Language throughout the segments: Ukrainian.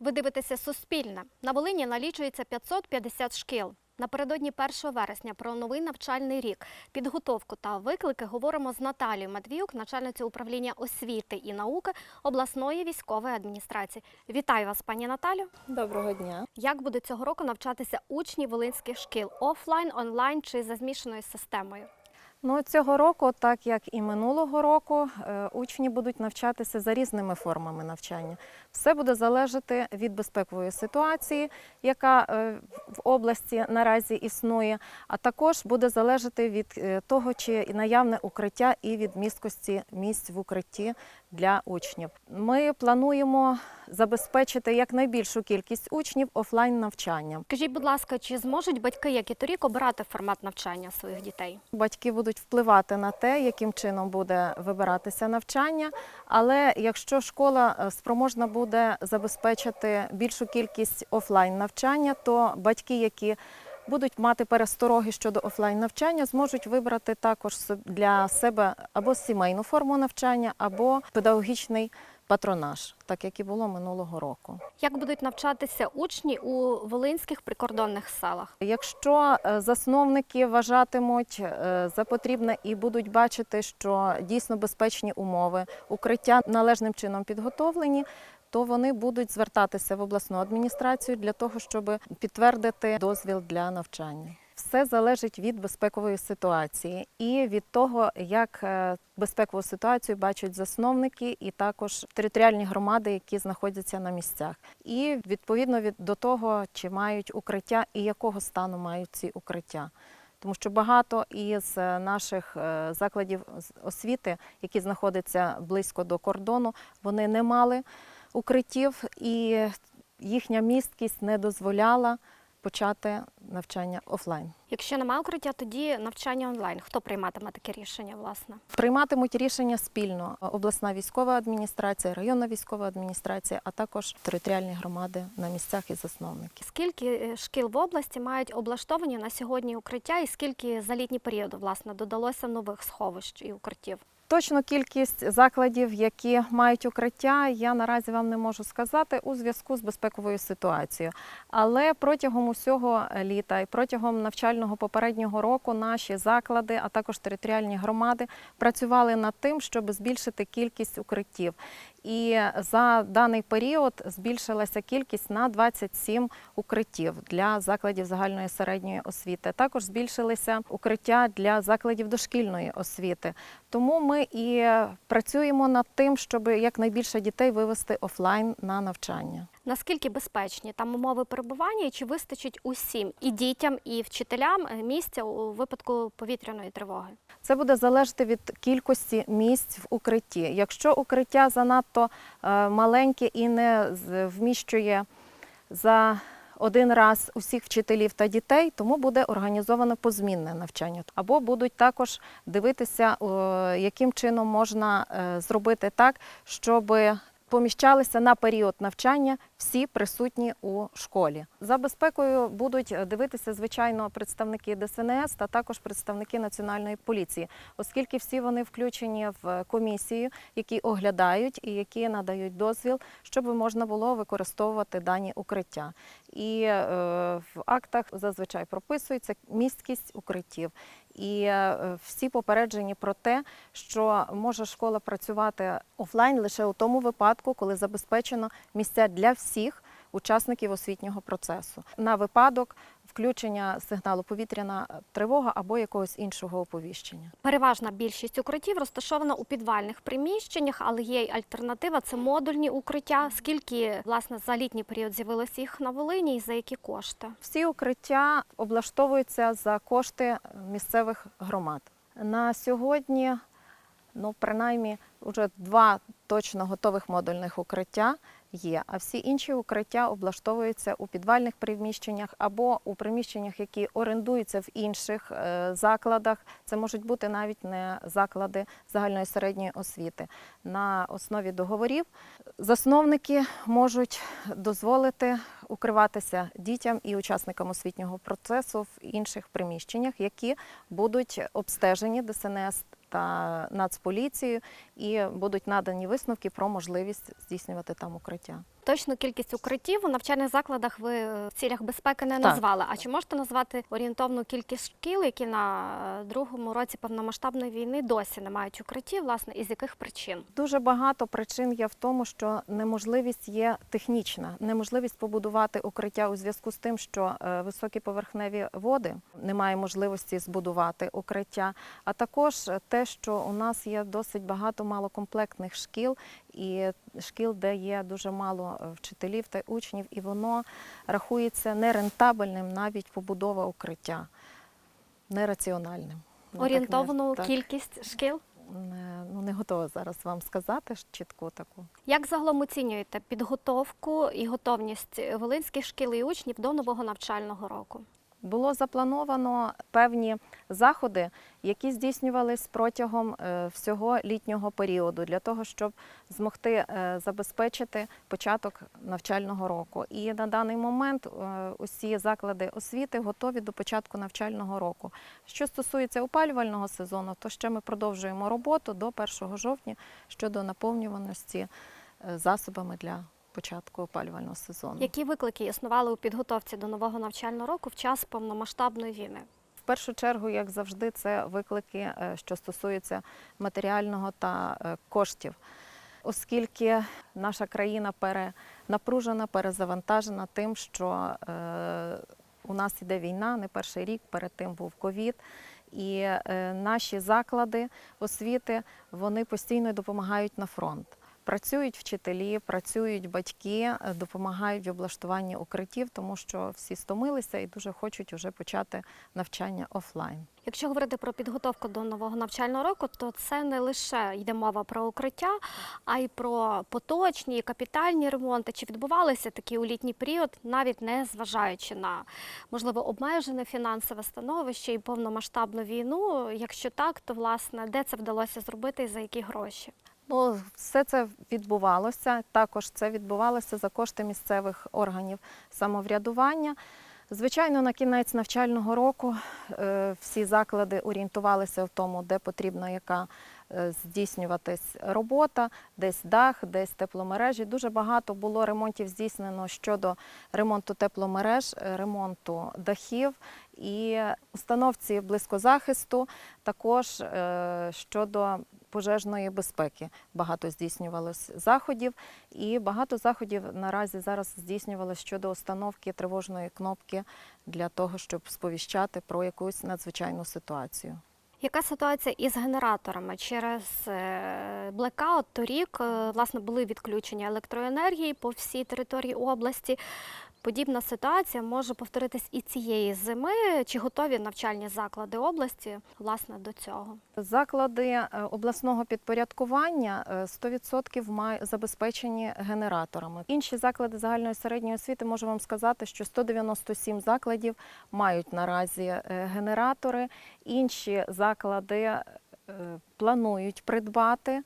Ви дивитеся Суспільне. На Волині налічується 550 шкіл. Напередодні 1 вересня про новий навчальний рік, підготовку та виклики говоримо з Наталією Матвіюк, начальницею управління освіти і науки обласної військової адміністрації. Вітаю вас, пані Наталю. Доброго дня. Як буде цього року навчатися учні волинських шкіл офлайн, онлайн чи за змішаною системою? Ну цього року, так як і минулого року, е, учні будуть навчатися за різними формами навчання. Все буде залежати від безпекової ситуації, яка е, в області наразі існує, а також буде залежати від е, того, чи наявне укриття і від місткості місць в укритті для учнів. Ми плануємо забезпечити якнайбільшу кількість учнів офлайн навчанням. Скажіть, будь ласка, чи зможуть батьки, як і торік, обирати формат навчання своїх дітей? Батьки будуть впливати на те, яким чином буде вибиратися навчання. Але якщо школа е, спроможна буде забезпечити більшу кількість офлайн навчання, то батьки, які будуть мати перестороги щодо офлайн навчання, зможуть вибрати також для себе або сімейну форму навчання, або педагогічний патронаж, так як і було минулого року. Як будуть навчатися учні у волинських прикордонних селах? Якщо е, засновники вважатимуть е, за потрібне і будуть бачити, що дійсно безпечні умови, укриття належним чином підготовлені, то вони будуть звертатися в обласну адміністрацію для того, щоб підтвердити дозвіл для навчання. Все залежить від безпекової ситуації і від того, як е, безпекову ситуацію бачать засновники і також територіальні громади, які знаходяться на місцях. І відповідно від до того, чи мають укриття і якого стану мають ці укриття. Тому що багато із е, наших е, закладів освіти, які знаходяться близько до кордону, вони не мали укриттів, і їхня місткість не дозволяла почати навчання офлайн. Якщо немає укриття, тоді навчання онлайн. Хто прийматиме таке рішення, власне? Прийматимуть рішення спільно обласна військова адміністрація, районна військова адміністрація, а також територіальні громади на місцях і засновники. Скільки е, шкіл в області мають облаштовані на сьогодні укриття, і скільки за літній період власне додалося нових сховищ і укриттів? Точну кількість закладів, які мають укриття, я наразі вам не можу сказати у зв'язку з безпековою ситуацією. Але протягом усього літа і протягом навчального попереднього року наші заклади, а також територіальні громади працювали над тим, щоб збільшити кількість укриттів. І за даний період збільшилася кількість на 27 укриттів для закладів загальної середньої освіти. Також збільшилися укриття для закладів дошкільної освіти. Тому ми і працюємо над тим, щоб якнайбільше дітей вивести офлайн на навчання. Наскільки безпечні там умови перебування, і чи вистачить усім і дітям, і вчителям е, місця у випадку повітряної тривоги? Це буде залежати від кількості місць в укритті. Якщо укриття занадто е, маленьке і не вміщує за один раз усіх вчителів та дітей, тому буде організовано позмінне навчання. Або будуть також дивитися, яким чином можна е, зробити так, щоб поміщалися на період навчання всі присутні у школі. За безпекою будуть дивитися, звичайно, представники ДСНС та також представники національної поліції, оскільки всі вони включені в комісію, які оглядають і які надають дозвіл, щоб можна було використовувати дані укриття. І е, в актах зазвичай прописується місткість укриттів. І е, всі попереджені про те, що може школа працювати офлайн лише у тому випадку, коли забезпечено місця для всіх учасників освітнього процесу на випадок включення сигналу повітряна тривога або якогось іншого оповіщення. Переважна більшість укриттів розташована у підвальних приміщеннях, але є й альтернатива це модульні укриття. Скільки власне за літній період з'явилось їх на Волині і за які кошти? Всі укриття облаштовуються за кошти місцевих громад. На сьогодні, ну принаймні, вже два точно готових модульних укриття є. А всі інші укриття облаштовуються у підвальних приміщеннях або у приміщеннях, які орендуються в інших е, закладах. Це можуть бути навіть не заклади загальної середньої освіти. На основі договорів засновники можуть дозволити укриватися дітям і учасникам освітнього процесу в інших приміщеннях, які будуть обстежені ДСНС та Нацполіцією і будуть надані висновки про можливість здійснювати там укриття. Точну кількість укриттів у навчальних закладах ви е, в цілях безпеки не Так. назвали. А чи можете назвати орієнтовну кількість шкіл, які на е, другому році повномасштабної війни досі не мають укриттів, власне, і з яких причин? Дуже багато причин є в тому, що неможливість є технічна, неможливість побудувати укриття у зв'язку з тим, що е, високі поверхневі води немає можливості збудувати укриття. А також те, що у нас є досить багато малокомплектних шкіл і шкіл, де є дуже мало е, вчителів та учнів, і воно рахується нерентабельним навіть побудова укриття, нераціональним. Ну, так не- так. кількість шкіл? Не, ну, не готова зараз вам сказати чітку таку. Як загалом оцінюєте підготовку і готовність волинських шкіл і учнів до нового навчального року? Було заплановано певні заходи, які здійснювались протягом е, всього літнього періоду для того, щоб змогти е, забезпечити початок навчального року. І на даний момент е, усі заклади освіти готові до початку навчального року. Що стосується опалювального сезону, то ще ми продовжуємо роботу до 1 жовтня щодо наповнюваності засобами для початку опалювального сезону. Які виклики існували у підготовці до нового навчального року в час повномасштабної війни? В першу чергу, як завжди, це виклики, е, що стосуються матеріального та е, коштів, оскільки наша країна перенапружена, перезавантажена тим, що е, у нас іде війна, не перший рік, перед тим був ковід. І наші заклади освіти вони постійно допомагають на фронт. Працюють вчителі, працюють батьки, е, допомагають в облаштуванні укриттів, тому що всі стомилися і дуже хочуть вже почати навчання офлайн. Якщо говорити про підготовку до нового навчального року, то це не лише йде мова про укриття, а й про поточні капітальні ремонти. Чи відбувалися такі у літній період, навіть не зважаючи на можливо обмежене фінансове становище і повномасштабну війну? Якщо так, то власне де це вдалося зробити і за які гроші? Ну, все це відбувалося. Також це відбувалося за кошти місцевих органів самоврядування. Звичайно, на кінець навчального року е, всі заклади орієнтувалися в тому, де потрібна яка здійснюватись робота, десь дах, десь тепломережі. Дуже багато було ремонтів здійснено щодо ремонту тепломереж, е, ремонту дахів і установці близькозахисту, також е, щодо пожежної безпеки багато здійснювалось заходів, і багато заходів наразі зараз здійснювалося щодо установки тривожної кнопки для того, щоб сповіщати про якусь надзвичайну ситуацію. Яка ситуація із генераторами? Через е, блекаут торік е, власне були відключення електроенергії по всій території області. Подібна ситуація може повторитись і цієї зими. Чи готові навчальні заклади області власне до цього? Заклади е, обласного підпорядкування е, 100% забезпечені генераторами. Інші заклади загальної середньої освіти можу вам сказати, що 197 закладів мають наразі е, генератори. Інші заклади е, планують придбати е,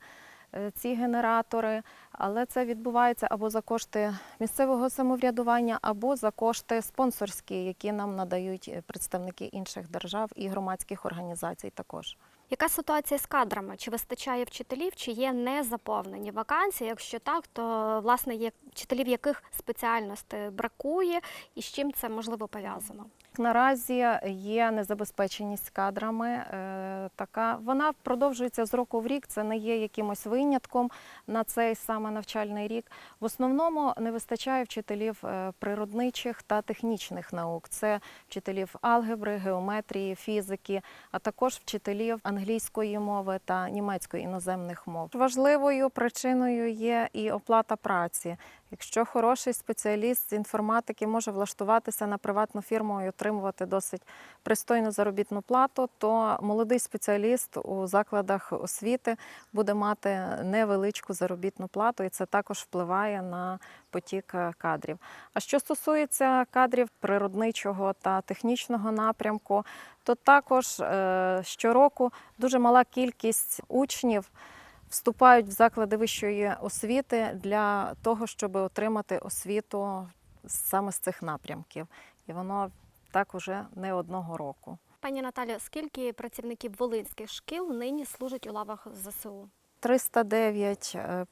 ці генератори, але це відбувається або за кошти місцевого самоврядування, або за кошти спонсорські, які нам надають е, представники інших держав і громадських організацій також. Яка ситуація з кадрами? Чи вистачає вчителів, чи є незаповнені вакансії? Якщо так, то власне є вчителів, яких спеціальностей бракує, і з чим це можливо пов'язано? Наразі є незабезпеченість кадрами. е, Така вона продовжується з року в рік. Це не є якимось винятком на цей саме навчальний рік. В основному не вистачає вчителів е, природничих та технічних наук. Це вчителів алгебри, геометрії, фізики, а також вчителів англійської мови та німецької іноземних мов. Важливою причиною є і оплата праці. Якщо хороший спеціаліст з інформатики може влаштуватися на приватну фірму і отримувати досить пристойну заробітну плату, то молодий спеціаліст у закладах освіти буде мати невеличку заробітну плату, і це також впливає на потік е, кадрів. А що стосується кадрів природничого та технічного напрямку, то також е, щороку дуже мала кількість учнів вступають в заклади вищої освіти для того, щоб отримати освіту саме з цих напрямків. І воно так уже не одного року. Пані Наталія, скільки працівників волинських шкіл нині служать у лавах ЗСУ? 309 е,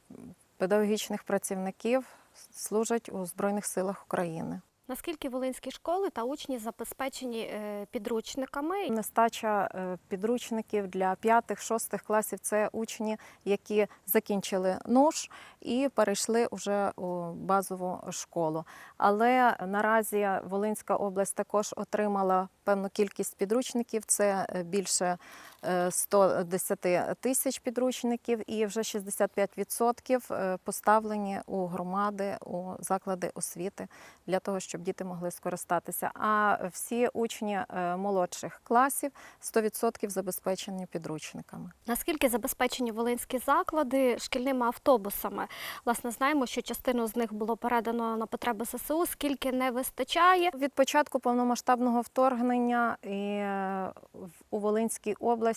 педагогічних працівників служать у Збройних силах України. Наскільки волинські школи та учні забезпечені е, підручниками? Нестача е, підручників для п'ятих-шостих класів це учні, які закінчили НУШ і перейшли вже у базову школу. Але наразі Волинська область також отримала певну кількість підручників. Це е, більше 110 тисяч підручників, і вже 65% е, поставлені у громади, у заклади освіти для того, щоб діти могли скористатися. А всі учні е, молодших класів 100% забезпечені підручниками. Наскільки забезпечені волинські заклади шкільними автобусами? Власне, знаємо, що частину з них було передано на потреби ЗСУ, скільки не вистачає. Від початку повномасштабного вторгнення і е, у Волинській області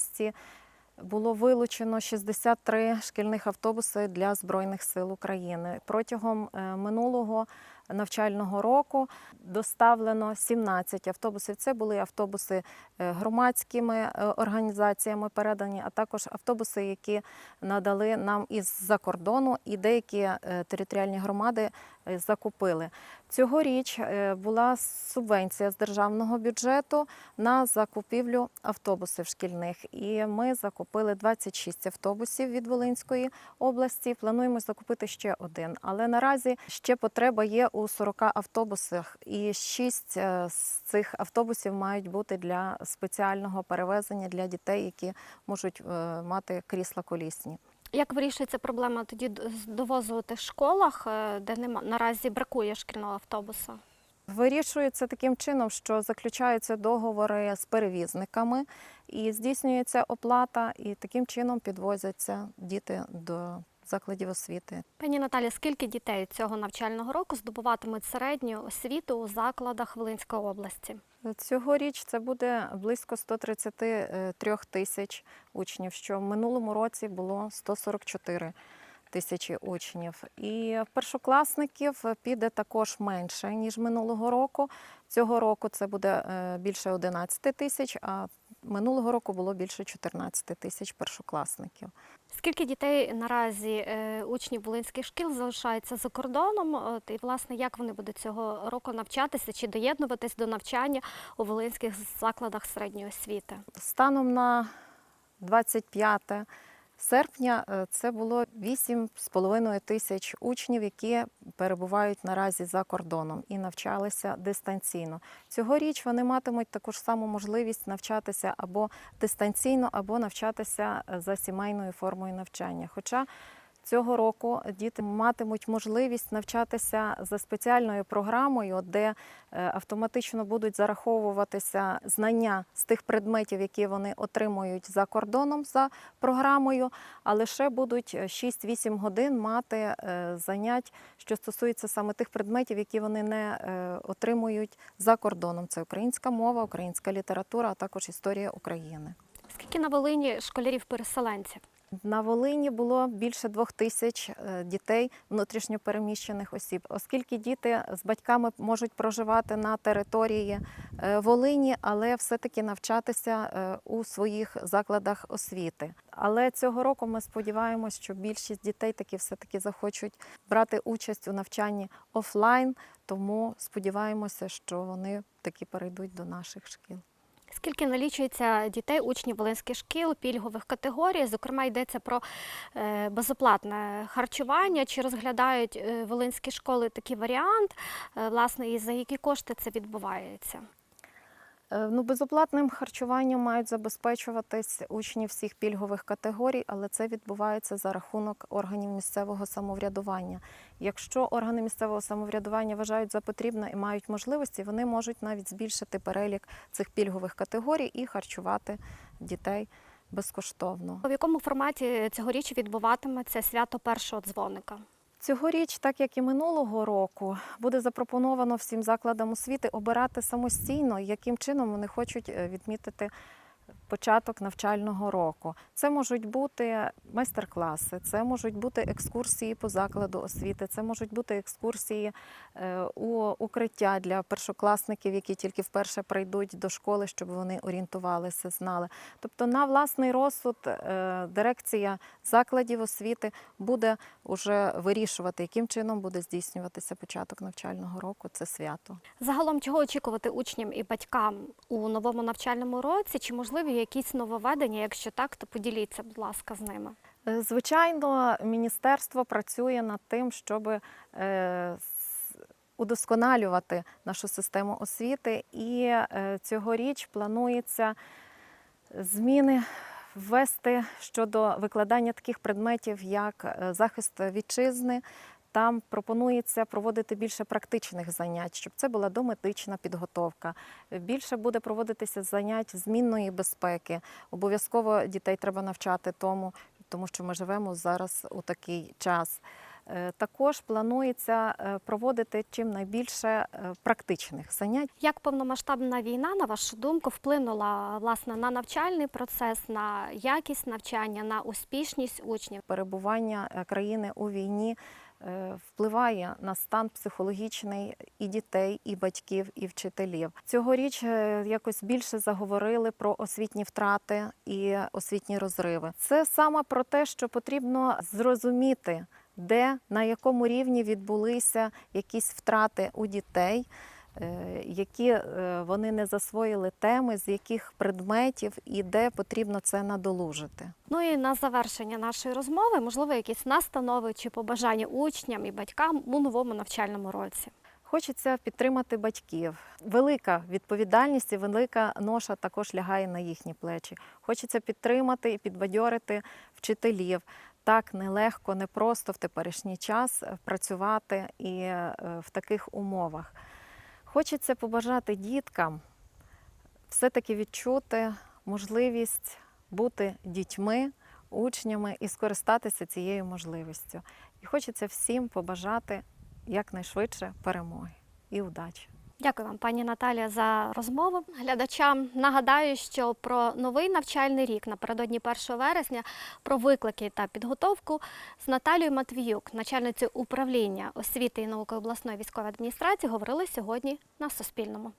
було вилучено 63 шкільних автобуси для Збройних сил України. Протягом е, минулого навчального року доставлено 17 автобусів. Це були автобуси е, громадськими е, організаціями передані, а також автобуси, які надали нам із-за кордону, і деякі е, територіальні громади закупили. Цьогоріч була субвенція з державного бюджету на закупівлю автобусів шкільних. І ми закупили 26 автобусів від Волинської області. Плануємо закупити ще один. Але наразі ще потреба є у 40 автобусах, і 6 з цих автобусів мають бути для спеціального перевезення для дітей, які можуть е, мати крісла колісні. Як вирішується проблема тоді довозувати в школах, е, де нема наразі бракує шкільного автобуса? Вирішується таким чином, що заключаються договори з перевізниками і здійснюється оплата, і таким чином підвозяться діти до закладів освіти. Пані Наталі, скільки дітей цього навчального року здобуватимуть середню освіту у закладах Волинської області? Цьогоріч це буде близько 133 тисяч учнів, що в минулому році було 144 тисячі учнів. І першокласників піде також менше, ніж минулого року. Цього року це буде е, більше 11 тисяч, а минулого року було більше 14 тисяч першокласників. Скільки дітей наразі е, учнів волинських шкіл залишається за кордоном? І власне як вони будуть цього року навчатися чи доєднуватись до навчання у волинських закладах середньої освіти? Станом на 25 серпня е, це було 8,5 тисяч учнів, які перебувають наразі за кордоном і навчалися дистанційно. Цьогоріч вони матимуть таку ж саму можливість навчатися або дистанційно, або навчатися е, за сімейною формою навчання. Хоча Цього року діти матимуть можливість навчатися за спеціальною програмою, де е, автоматично будуть зараховуватися знання з тих предметів, які вони отримують за кордоном за програмою, а лише будуть 6-8 годин мати е, занять, що стосується саме тих предметів, які вони не е, отримують за кордоном. Це українська мова, українська література, а також історія України. Скільки на Волині школярів-переселенців? На Волині було більше двох тисяч е, дітей внутрішньопереміщених осіб, оскільки діти з батьками можуть проживати на території е, Волині, але все-таки навчатися е, у своїх закладах освіти. Але цього року ми сподіваємось, що більшість дітей таки все-таки захочуть брати участь у навчанні офлайн, тому сподіваємося, що вони таки перейдуть до наших шкіл. Скільки налічується дітей, учнів волинських шкіл, пільгових категорій? Зокрема, йдеться про е, безоплатне харчування. Чи розглядають е, волинські школи такий варіант? Е, Власне, і за які кошти це відбувається? Е, Ну, безоплатним харчуванням мають забезпечуватись учні всіх пільгових категорій, але це відбувається за рахунок органів місцевого самоврядування. Якщо органи місцевого самоврядування вважають за потрібне і мають можливості, вони можуть навіть збільшити перелік цих пільгових категорій і харчувати дітей безкоштовно. В якому форматі цьогоріч відбуватиметься свято першого дзвоника? Цьогоріч, так як і минулого року, буде запропоновано всім закладам освіти обирати самостійно, яким чином вони хочуть е, відмітити початок навчального року. Це можуть бути майстер-класи, це можуть бути екскурсії по закладу освіти, це можуть бути екскурсії е, у укриття для першокласників, які тільки вперше прийдуть до школи, щоб вони орієнтувалися, знали. Тобто, на власний розсуд е, дирекція закладів освіти буде вже вирішувати, яким чином буде здійснюватися початок навчального року. Це свято. Загалом, чого очікувати учням і батькам у новому навчальному році? Чи можливі якісь нововведення? Якщо так, то поділіться, будь ласка, з ними. Е, Звичайно, міністерство працює над тим, щоб е, удосконалювати нашу систему освіти, і е, цьогоріч планується зміни ввести щодо викладання таких предметів, як захист вітчизни. Там пропонується проводити більше практичних занять, щоб це була домедична підготовка. Більше буде проводитися занять змінної безпеки. Обов'язково дітей треба навчати тому, тому що ми живемо зараз у такий час. Е, Також планується е, проводити чим найбільше е, практичних занять. Як повномасштабна війна, на вашу думку, вплинула власне на навчальний процес, на якість навчання, на успішність учнів? Перебування країни у війні впливає на стан психологічний і дітей, і батьків, і вчителів. Цьогоріч е, якось більше заговорили про освітні втрати і освітні розриви. Це саме про те, що потрібно зрозуміти, де на якому рівні відбулися якісь втрати у дітей. Е, Які е, вони не засвоїли теми, з яких предметів і де потрібно це надолужити. Ну і на завершення нашої розмови, можливо, якісь настанови чи побажання учням і батькам у новому навчальному році. Хочеться підтримати батьків. Велика відповідальність і велика ноша також лягає на їхні плечі. Хочеться підтримати і підбадьорити вчителів. Так нелегко, непросто в теперішній час е, працювати і в таких умовах. Хочеться побажати діткам все-таки відчути можливість бути дітьми, учнями і скористатися цією можливістю. І хочеться всім побажати якнайшвидше перемоги і удачі. Дякую вам, пані Наталія, за розмову. Глядачам нагадаю, що про новий навчальний рік напередодні 1 вересня, про виклики та підготовку з Наталією Матвіюк, начальницею управління освіти і науки обласної військової адміністрації, говорили сьогодні на Суспільному.